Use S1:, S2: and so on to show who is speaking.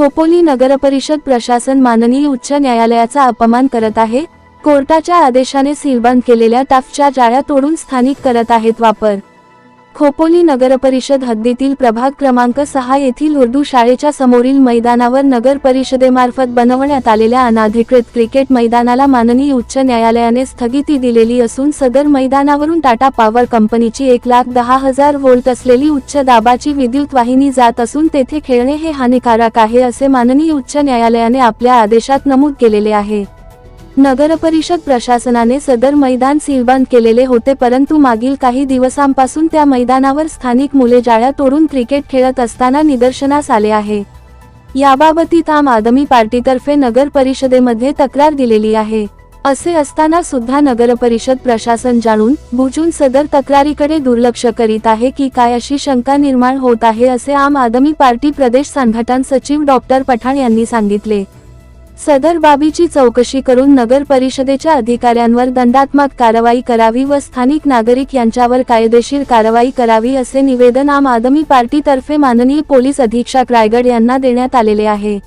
S1: खोपोली नगरपरिषद प्रशासन माननीय उच्च न्यायालयाचा अपमान करत आहे. कोर्टाच्या आदेशाने सीलबंद केलेल्या टाफच्या जाळ्या तोडून स्थानिक करत आहेत वापर. खोपोली नगरपरिषद हद्दीतील प्रभाग क्रमांक सहा येथील उर्दू शाळेच्या समोरील मैदानावर नगर परिषदेमार्फत बनवण्यात आलेल्या अनाधिकृत क्रिकेट मैदानाला माननीय उच्च न्यायालयाने स्थगिती दिलेली असून सदर मैदानावरून टाटा पॉवर कंपनीची एक लाख दहा हजार वोल्ट असलेली उच्च दाबाची विद्युत वाहिनी जात असून तेथे खेळणे हे हानिकारक आहे असे माननीय उच्च न्यायालयाने आपल्या आदेशात नमूद केलेले आहे. नगरपरिषद प्रशासनाने सदर मैदान सीलबंद केलेले होते परंतु मागील काही दिवसांपासून त्या मैदानावर स्थानिक मुले जाळ्या तोडून क्रिकेट खेळत असताना निदर्शनास आले आहे. याबाबतीत आम आदमी पार्टीतर्फे नगर परिषदेमध्ये तक्रार दिलेली आहे. असे असताना सुद्धा नगरपरिषद प्रशासन जाणून बुजून सदर तक्रारीकडे दुर्लक्ष करीत आहे की काय अशी शंका निर्माण होत आहे असे आम आदमी पार्टी प्रदेश संघटन सचिव डॉक्टर पठाण यांनी सांगितले. सदर बाबीची चौकशी करून नगर परिषदेच्या अधिकाऱ्यांवर दंडात्मक कारवाई करावी व स्थानिक नागरिक यांच्यावर कायदेशीर कारवाई करावी असे निवेदन आम आदमी पार्टीतर्फे माननीय पोलीस अधीक्षक रायगड यांना देण्यात आलेले आहे.